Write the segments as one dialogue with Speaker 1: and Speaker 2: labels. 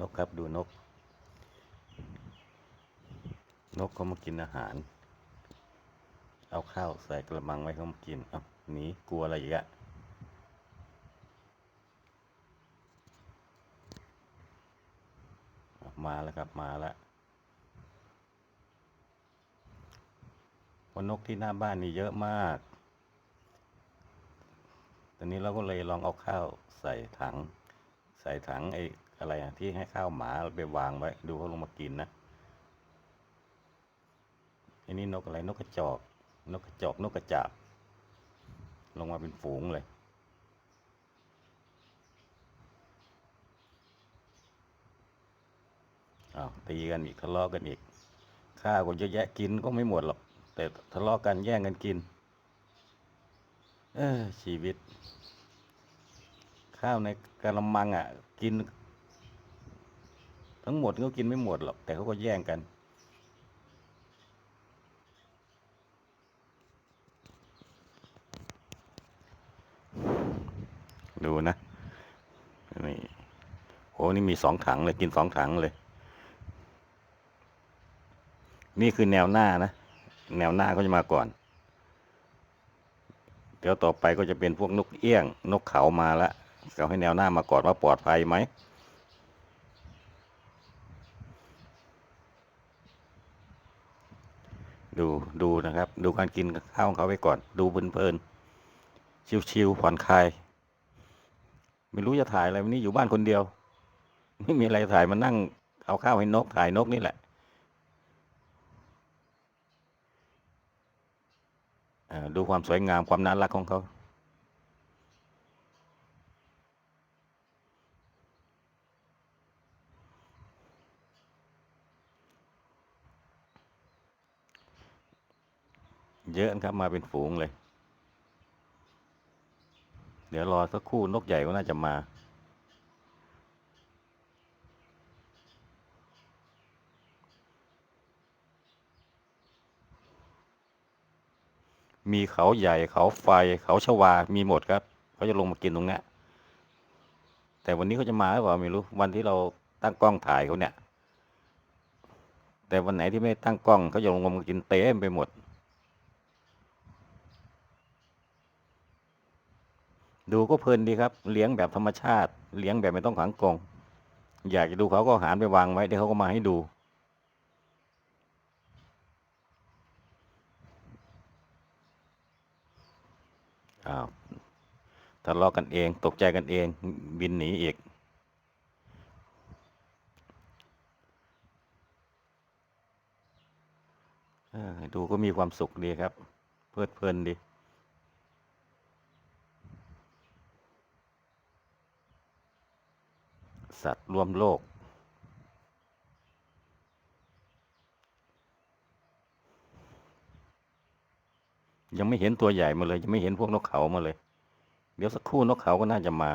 Speaker 1: นกครับ ดูนก นกเขามากินอาหาร เอาข้าวใส่กระมังไว้เขามากินเอาหนีกลัวอะไรอีกอะมาแล้วครับมาแล้ววันนกที่หน้าบ้านนี่เยอะมาก ตอนนี้เราก็เลยลองเอาข้าวใส่ถัง ใส่ถังไอ้ อะไรอะที่ให้ข้าวหมาไปวางไว้ ดูเขาลงมากินนะอ้นี่นกอะไรนกกระจอก นกกระจอกนกกระจาบ ลงมาเป็นฝูงเลยอ้าวตีกันอีกทะเลาะกันอีกข้าวก็เยอะแยะกินก็ไม่หมดหรอก แต่ทะเลาะกันแย่งกันกิน เออชีวิต ข้าวในกระมังอะ กิน ทั้งหมดก็กินไม่หมดหรอก แต่เขาก็แย่งกัน ดูนะนี่โหนี่มีสองถังเลยกินสองถังเลย นี่คือแนวหน้านะ แนวหน้าเขาจะมาก่อน เดี๋ยวต่อไปก็จะเป็นพวกนกเอี้ยง นกเขามาละเขาให้แนวหน้ามาก่อนว่าปลอดภัยไหม ดูดูนะครับ ดูการกินข้าวของเขาไปก่อน ดูเพลินๆชิวๆผ่อนคลาย ไม่รู้จะถ่ายอะไรวันนี้อยู่บ้านคนเดียว ไม่มีอะไรถ่ายมานั่งเอาข้าวให้นกถ่ายนกนี่แหละดูความสวยงามความน่ารักของเขา เยอะครับมาเป็นฝูงเลย เดี๋ยวรอสักครู่นกใหญ่ก็น่าจะมา มีเขาใหญ่เขาไฟเขาชวา มีหมดครับเขาจะลงมากินตรงนี้แต่วันนี้เขาจะมาหรือเปล่าไม่รู้ วันที่เราตั้งกล้องถ่ายเขาเนี่ย แต่วันไหนที่ไม่ตั้งกล้องเขาจะลงมากินเต็มไปหมด ดูก็เพลินดีครับ เลี้ยงแบบธรรมชาติ เลี้ยงแบบไม่ต้องขังกรงอยากจะดูเขาก็หารไปวางไว้เดี๋ยวเขาก็มาให้ดู อ้าวทะเลาะกันเอง ตกใจกันเอง บินหนีอีกเออดูก็มีความสุขดีครับ เพลิดเพลินดี สัตว์รวมโลก ยังไม่เห็นตัวใหญ่มาเลย ยังไม่เห็นพวกนกเขามาเลย เดี๋ยวสักครู่นกเขาก็น่าจะมา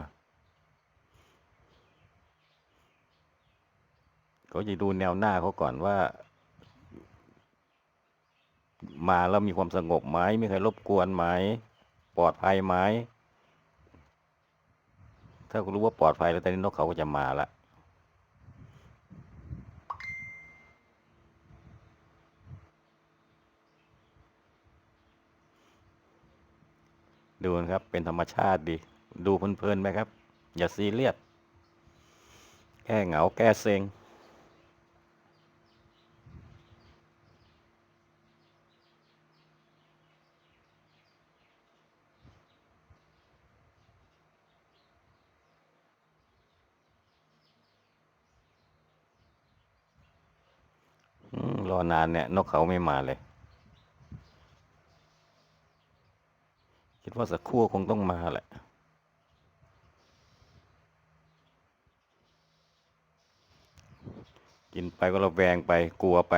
Speaker 1: เขาจะดูแนวหน้าเขาก่อนว่า มาแล้วมีความสงบไหมไม่เคยรบกวนไหมปลอดภัยไหม ถ้ารู้ว่าปลอดภัยแล้วตอนนี้นกเขาก็จะมาละดูนะครับ เป็นธรรมชาติดี ดูเพลินๆไปครับ อย่าซีเรียส แก้เหงา แก้เซ็ง รอนานเนี่ย นกเขาไม่มาเลย คิดว่าสักครู่คงต้องมาแหละกินไปก็ระแวงไปกลัวไป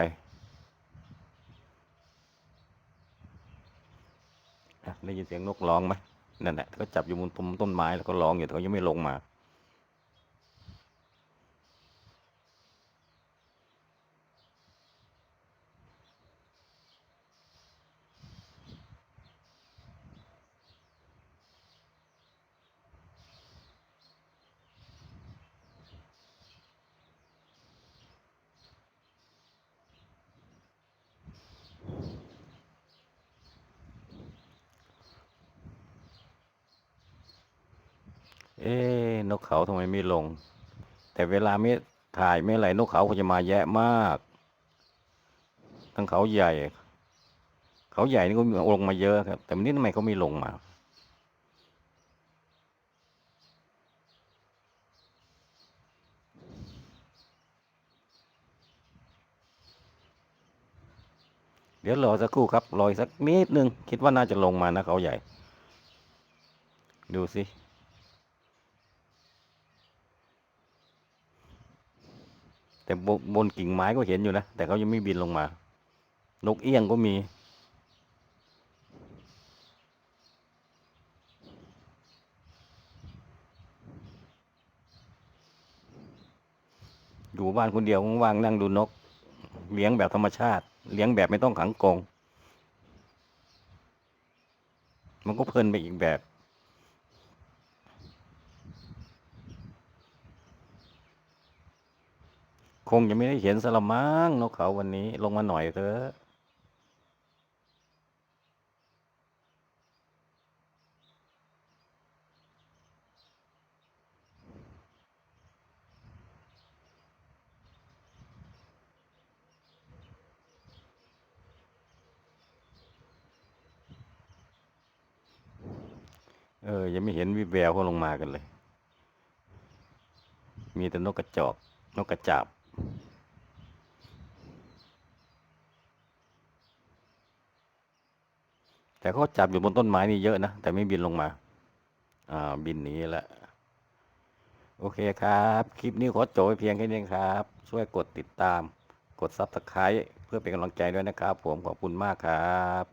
Speaker 1: ได้ยินเสียงนกร้องไหมนั่นแหละเขาจับอยู่บนต้นต้นไม้แล้วก็ร้องอยู่แต่เขายังไม่ลงมา เอ๊ะนกเขาทำไมไม่ลง แต่เวลาไม่ถ่ายไม่อะไรนกเขาก็จะมาแยะมาก ทั้งเขาใหญ่ เขาใหญ่นี่ก็ลงมาเยอะครับ แต่วันนี้ทำไมเขาไม่ลงมาเดี๋ยวรอสักครู่ครับ รอสักนิดนึง คิดว่าน่าจะลงมานะเขาใหญ่ ดูสิ แต่บนบนกิ่งไม้ก็เห็นอยู่นะ แต่เขายังไม่บินลงมา นกเอี้ยงก็มี อยู่บ้านคนเดียวว่างๆนั่งดูนก เลี้ยงแบบธรรมชาติ เลี้ยงแบบไม่ต้องขังกรงมันก็เพลินไปอีกแบบ คงจะไม่ได้เห็นสละมังนกเขาวันนี้ลงมาหน่อยเถอะเออ ยังไม่เห็นวิแววเขาลงมากันเลย มีแต่นกกระจอก นกกระจาบ แต่เขาจับอยู่บนต้นไม้นี่เยอะนะ แต่ไม่บินลงมา อ่า บินหนีแล้วโอเคครับ คลิปนี้ขอจบเพียงแค่นี้ครับ ช่วยกดติดตาม กดซับสไคร b e เพื่อเป็นกำลังใจด้วยนะครับ ผมขอบคุณมากครับ